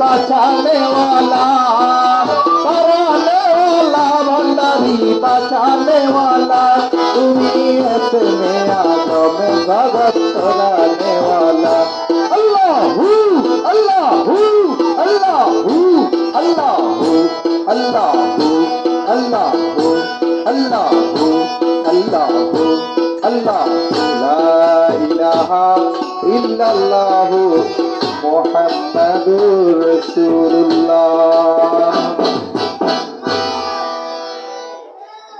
বাঁচালে ওয়ালা পরালে ওয়ালা ভণ্ডারি বাঁচালে ওয়ালা তুমি এসে আদমে ভগত তোলালে ওয়ালা আল্লাহ আল্লাহ আল্লাহ আল্লাহ আল্লাহ আল্লাহ আল্লাহ আল্লাহ আল্লাহ ইল্লাল্লাহু। Muhammedur Resulullah.